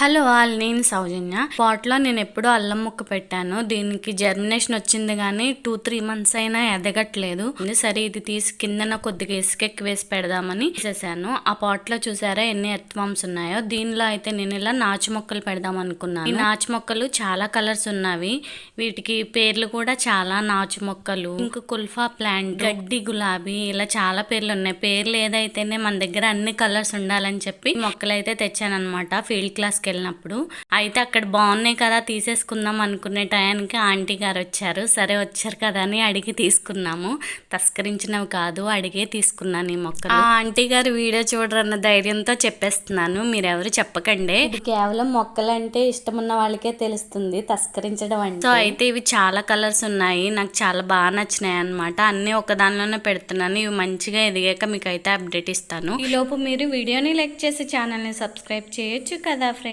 Hello all నేను సౌజన్య. పాట్లో నేను ఎప్పుడూ అల్లం ముక్క పెట్టాను. దీనికి జర్మినేషన్ వచ్చింది కానీ టూ త్రీ మంత్స్ అయినా ఎదగట్లేదు. సరే ఇది తీసి కిందన కొద్దిగా ఇసుక ఎక్కువ వేసి పెడదామని చేశాను. ఆ పాట్లో చూసారా ఎన్ని ఎర్త్వామ్స్ ఉన్నాయో? దీనిలో అయితే నేను ఇలా నాచు మొక్కలు పెడదాం అనుకున్నాను. ఈ నాచు మొక్కలు చాలా కలర్స్ ఉన్నవి. వీటికి పేర్లు కూడా చాలా నాచు మొక్కలు. ఇంకా కుల్ఫా ప్లాంట్ గడ్డి గులాబీ ఇలా చాలా పేర్లు ఉన్నాయి. పేర్లు ఏదైతేనే మన దగ్గర అన్ని కలర్స్ ఉండాలని చెప్పి మొక్కలు అయితే తెచ్చాను అనమాట ఫీల్డ్ క్లాస్కి వెళ్ళినప్పుడు అయితే అక్కడ బాగున్నాయి కదా తీసేసుకుందాం అనుకునే టయానికి ఆంటీ గారు వచ్చారు. సరే వచ్చారు కదా అని అడిగి తీసుకున్నాము. తస్కరించినవి కాదు అడిగే తీసుకున్నాను ఈ మొక్కలు. ఆ ఆంటీ గారు వీడియో చూడరన్న ధైర్యంతో చెప్పేస్తున్నాను. మీరెవరు చెప్పకండి. కేవలం మొక్కలంటే ఇష్టం ఉన్న వాళ్ళకే తెలుస్తుంది తస్కరించడం అంటే. సో అయితే ఇవి చాలా కలర్స్ ఉన్నాయి. నాకు చాలా బాగా నచ్చినాయి అనమాట అన్ని ఒక దానిలోనే పెడుతున్నాను. ఇవి మంచిగా ఎదిగాక మీకు అయితే అప్డేట్ ఇస్తాను. ఈ లోపు మీరు వీడియోని లైక్ చేసి ఛానల్ని సబ్స్క్రైబ్ చేయొచ్చు కదా ఫ్రెండ్స్?